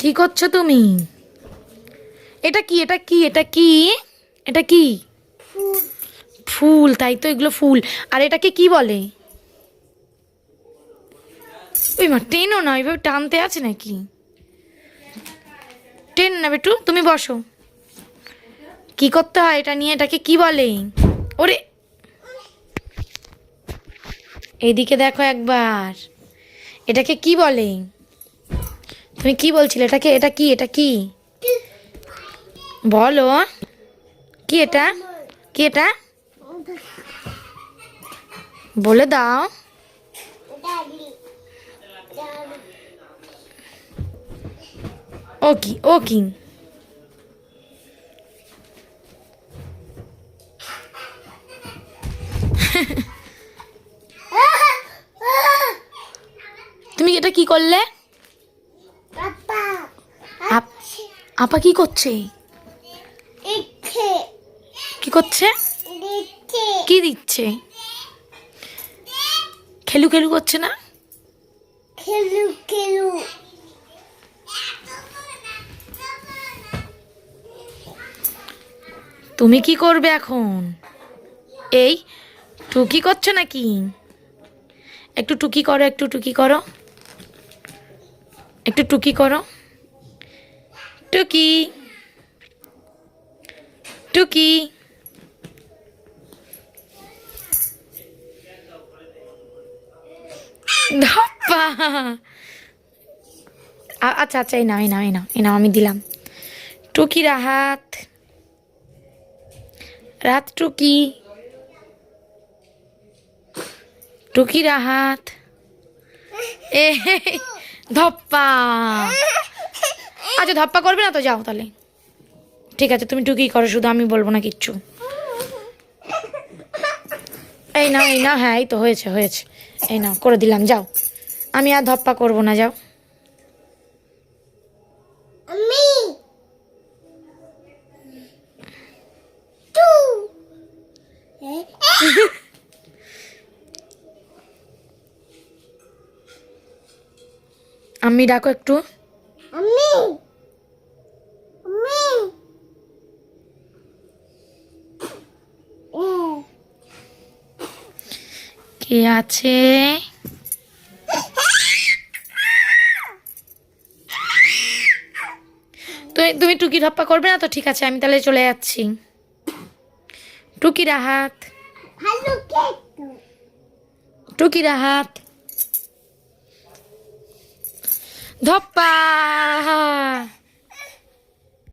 কি করছ তুমি? এটা কি এটা কি এটা কি? এটা কি? ফুল, তাই তো এগুলো ফুল। আর এটাকে কি বলে? ওই মা টেনও না এইভাবে টানতে আছে নাকি? টেন না বেটু, তুমি বসো। কি করতে হয় এটা নিয়ে? এটাকে কি বলে? ওরে! এদিকে দেখো একবার। এটাকে কি বলে? তুমি কি বলছিলে? এটাকে এটা কি? এটা কি? বলো। কি এটা? কি এটা? বলে দাও। ও কি? ও কি? তুমি এটা কি করলে পাপা আপ- আপা কি করছে? কি করছে? দিচ্ছে। কি দিচ্ছে? খেলু খেলু করছে না? খেলু খেলু। তুমি কি করবে এখন? এই টুকি করছ নাকি? একটু টুকি করো একটু টুকি করো। একটু টুকি করো। টুকি। টুকি। ধপ্পা। আচ্ছা আচ্ছা এই নাও এই নাও নাও, এই নাও, আমি দিলাম। টুকি রাহাত রাত টুকি। টুকি রাহাত এ, ধপ্পা। আচ্ছা ধপ্পা করবে না তো? যাও তাহলে। ঠিক আছে তুমি টুকি করো শুধু আমি বলব না কিচ্ছু। এই না এই না হ্যাঁ এই তো হয়েছে হয়েছে। এই নাও করে দিলাম যাও। আমি আর ধপ্পা করব না যাও। আমি ডাকো একটু আমি আমি কে আছে? তুমি তুমি টুকি ধপ্পা করবে না তো? ঠিক আছে আমি তাহলে চলে যাচ্ছি। টুকি রাহাত। ভালো কেক। টুকি রাহাত। ধপ্পা!